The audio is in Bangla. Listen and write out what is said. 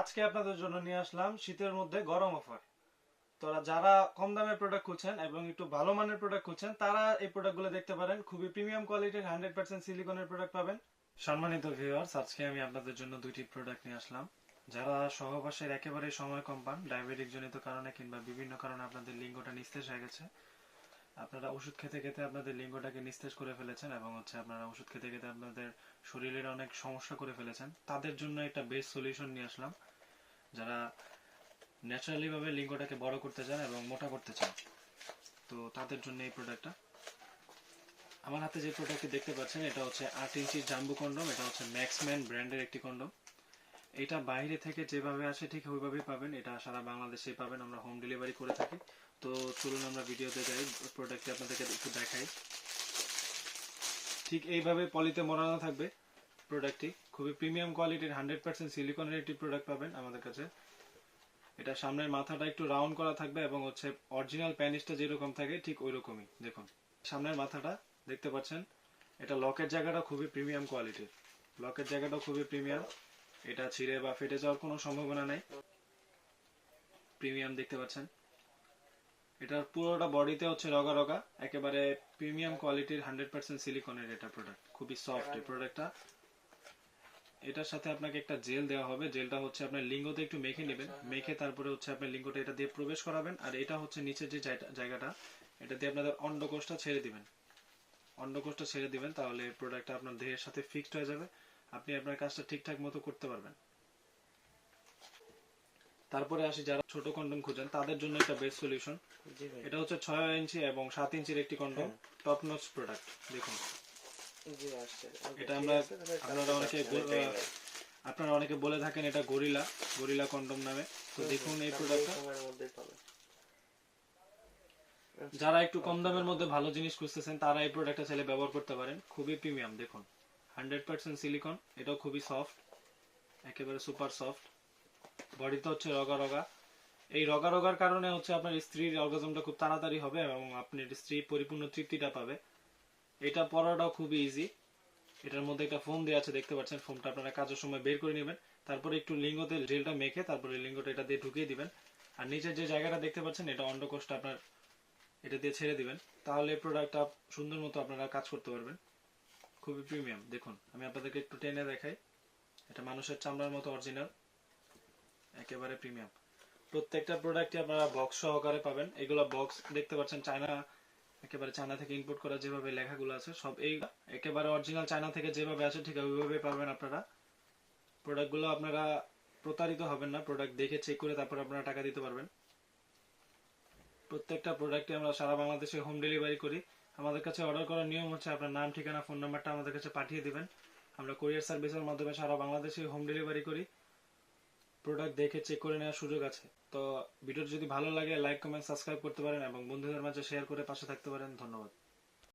আজকে আপনাদের জন্য নিয়ে আসলাম শীতের মধ্যে গরম অফার। তোরা যারা কম দামের প্রোডাক্ট খুঁজছেন এবং একটু ভালো মানের প্রোডাক্ট খুঁজছেন, তারা এই প্রোডাক্টগুলো দেখতে পারেন। খুবই প্রিমিয়াম কোয়ালিটির হান্ড্রেড পার্সেন্ট সিলিকনের প্রোডাক্ট পাবেন। সম্মানিত ভিউয়ার্স আজকে আমি আপনাদের জন্য দুইটি প্রোডাক্ট নিয়ে আসলাম। যারা সহবাসের একেবারে সময় কম পান ডায়াবেটিক জনিত কারণে কিংবা বিভিন্ন কারণে আপনাদের লিঙ্গটা নিস্তেজ হয়ে গেছে আপনারা ওষুধ খেতে খেতে আপনাদের লিঙ্গটাকে নিস্তেজ করে ফেলেছেন এবং হচ্ছে আপনারা ওষুধ খেতে খেতে আপনাদের শরীরের অনেক সমস্যা করে ফেলেছেন। তাদের জন্য একটা বেস্ট সলিউশন নিয়ে আসলাম। যারা ন্যাচারালি ভাবে লিঙ্গটাকে বড় করতে চান এবং মোটা করতে চান, তো তাদের জন্য এই প্রোডাক্টটা আমার হাতে যে প্রোডাক্টটি দেখতে পাচ্ছেন, এটা হচ্ছে আট ইঞ্চির জাম্বু কন্ডম এটা হচ্ছে ম্যাক্সম্যান ব্র্যান্ডের একটি কন্ডম এটা বাইরে থেকে যেভাবে আসে ঠিক ওইভাবেই পাবেন, এটা সারা বাংলাদেশেই পাবেন, আমরা হোম ডেলিভারি করে থাকি। তো চলুন আমরা ভিডিওতে যাই প্রোডাক্টটি আপনাদেরকে একটু দেখাই। ঠিক এইভাবে পলিতে মোড়ানো থাকবে প্রোডাক্টটি খুবই প্রিমিয়াম কোয়ালিটির হান্ড্রেড পার্সেন্ট সিলিকনের একটি প্রোডাক্ট পাবেন আমাদের কাছে। এটা সামনের মাথাটা একটু রাউন্ড করা থাকবে এবং হচ্ছে অরিজিনাল প্যানিসটা যেরকম থাকে, ঠিক ওই রকমই দেখুন, সামনের মাথাটা দেখতে পাচ্ছেন, এটা লকের জায়গাটা খুবই প্রিমিয়াম কোয়ালিটির লকের জায়গাটাও খুবই প্রিমিয়াম এটা ছিঁড়ে বা ফেটে যাওয়ার কোনো সম্ভাবনা নেই। প্রিমিয়াম দেখতে পাচ্ছেন। এটার পুরোটা বডিতে হচ্ছে রগা রগা, একেবারে প্রিমিয়াম কোয়ালিটির হান্ড্রেড পার্সেন্ট সিলিকনের এটা প্রোডাক্ট খুবই সফট এই প্রোডাক্টটা এটার সাথে আপনাকে একটা জেল দেওয়া হবে জেলটা হচ্ছে আপনার লিঙ্গতে একটু মেখে নেবেন, মেখে তারপরে হচ্ছে আপনার লিঙ্গটা এটা দিয়ে প্রবেশ করাবেন, আর এটা হচ্ছে নিচের যে জায়গা- জায়গাটা, এটা দিয়ে আপনাদের অন্ডকোষটা ছেড়ে দিবেন। অন্ডকোষটা ছেড়ে দিবেন, তাহলে প্রোডাক্টটা আপনার দেহের সাথে ফিক্সড হয়ে যাবে, আপনি আপনার কাজটা ঠিকঠাক মতো করতে পারবেন। তারপরে আসি যারা ছোট কন্ডম খুঁজেন তাদের জন্য একটা বেস্ট সলিউশন এটা হচ্ছে ছয় ইঞ্চি এবং সাত ইঞ্চির একটি কন্ডম টপ নচ প্রোডাক্ট দেখুন। এটা আমরা আপনারা অনেকে আপনারা অনেকে বলে থাকেন এটা গরিলা গরিলা কন্ডম নামে। তো দেখুন এই প্রোডাক্টটা পাবে যারা একটু কম দামের মধ্যে ভালো জিনিস খুঁজতেছেন তারা এই প্রোডাক্টটা চাইলে ব্যবহার করতে পারেন। খুবই প্রিমিয়াম দেখুন। হান্ড্রেড পার্সেন্ট সিলিকন এটাও খুবই সফট একেবারে সুপার সফট বডিতে হচ্ছে রগা রগা। এই রগা রগার কারণে হচ্ছে আপনার স্ত্রীর অর্গাজমটা খুব তাড়াতাড়ি হবে এবং আপনার স্ত্রী পরিপূর্ণ তৃপ্তিটা পাবে। এটা পরাটাও খুবই ইজি এটার মধ্যে একটা ফোম দেওয়া আছে, দেখতে পাচ্ছেন? ফোমটা আপনারা কাজের সময় বের করে নেবেন। তারপরে একটু লিঙ্গতে জেলটা মেখে তারপরে লিঙ্গটা এটা দিয়ে ঢুকিয়ে দিবেন। আর নিচের যে জায়গাটা দেখতে পাচ্ছেন, এটা অন্ডকোষটা আপনার এটা দিয়ে ছেড়ে দিবেন। তাহলে প্রোডাক্টটা সুন্দর মতো আপনারা কাজ করতে পারবেন। খুবই প্রিমিয়াম দেখুন, আমি আপনাদেরকে একটু টেনে দেখাই। এটা মানুষের চামড়ার মতো অরিজিনাল একেবারে প্রিমিয়াম প্রত্যেকটা প্রোডাক্টই আপনারা বক্স সহকারে পাবেন। এগুলো বক্স দেখতে পাচ্ছেন চায়না একেবারে চায়না থেকে ইম্পোর্ট করা যেভাবে লেখাগুলো আছে, সব এই একেবারে অরিজিনাল চায়না থেকে যেভাবে আছে, ঠিক ওইভাবে পাবেন আপনারা। প্রোডাক্টগুলো আপনারা প্রতারিত হবেন না প্রোডাক্ট দেখে চেক করে তারপর আপনারা টাকা দিতে পারবেন। প্রত্যেকটা প্রোডাক্টে আমরা সারা বাংলাদেশে হোম ডেলিভারি করি। আমাদের কাছে অর্ডার করার নিয়ম হচ্ছে আপনার নাম, ঠিকানা ফোন নাম্বারটা আমাদের কাছে পাঠিয়ে দিবেন। আমরা কোরিয়ার সার্ভিসের মাধ্যমে সারা বাংলাদেশে হোম ডেলিভারি করি। প্রোডাক্ট দেখে চেক করে নেওয়ার সুযোগ আছে। তো ভিডিওটি যদি ভালো লাগে লাইক কমেন্ট সাবস্ক্রাইব করতে পারেন এবং বন্ধুদের মাঝে শেয়ার করে পাশে থাকতে পারেন। ধন্যবাদ।